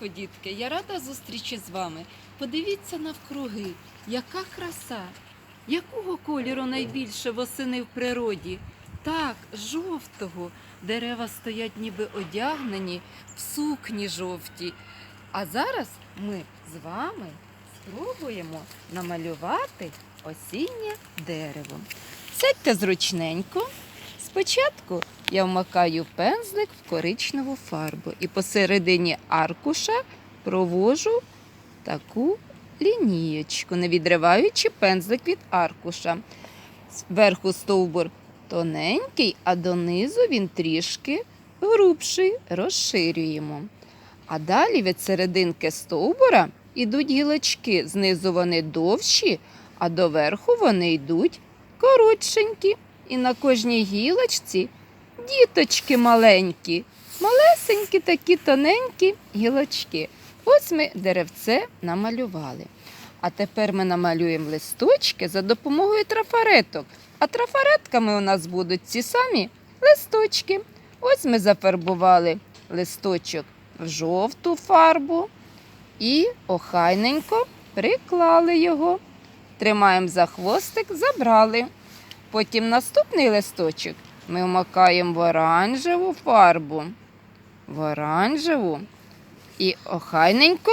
ранку, дітки! Я рада зустрічі з вами. Подивіться навкруги, яка краса! Якого кольору найбільше восени в природі? Так, жовтого. Дерева стоять ніби одягнені в сукні жовті. А зараз ми з вами спробуємо намалювати осіннє дерево. Сядьте зручненько. Спочатку я вмакаю пензлик в коричневу фарбу і посередині аркуша провожу таку лінієчку, не відриваючи пензлик від аркуша. Зверху стовбур тоненький, а донизу він трішки грубший, розширюємо. А далі від серединки стовбура йдуть гілочки. Знизу вони довші, а доверху вони йдуть коротшенькі. І на кожній гілочці діточки маленькі, малесенькі такі тоненькі гілочки. Ось ми деревце намалювали. А тепер ми намалюємо листочки за допомогою трафареток. А трафаретками у нас будуть ці самі листочки. Ось ми зафарбували листочок в жовту фарбу і охайненько приклали його. Тримаємо за хвостик, забрали. Потім наступний листочок ми вмакаємо в оранжеву фарбу. В оранжеву. І охайненько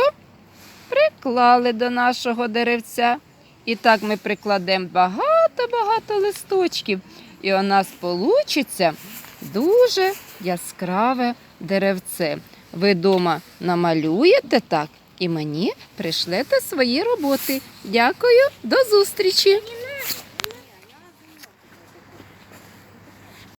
приклали до нашого деревця. І так ми прикладемо багато-багато листочків. І у нас вийде дуже яскраве деревце. Ви вдома намалюєте так і мені пришлете свої роботи. Дякую, до зустрічі!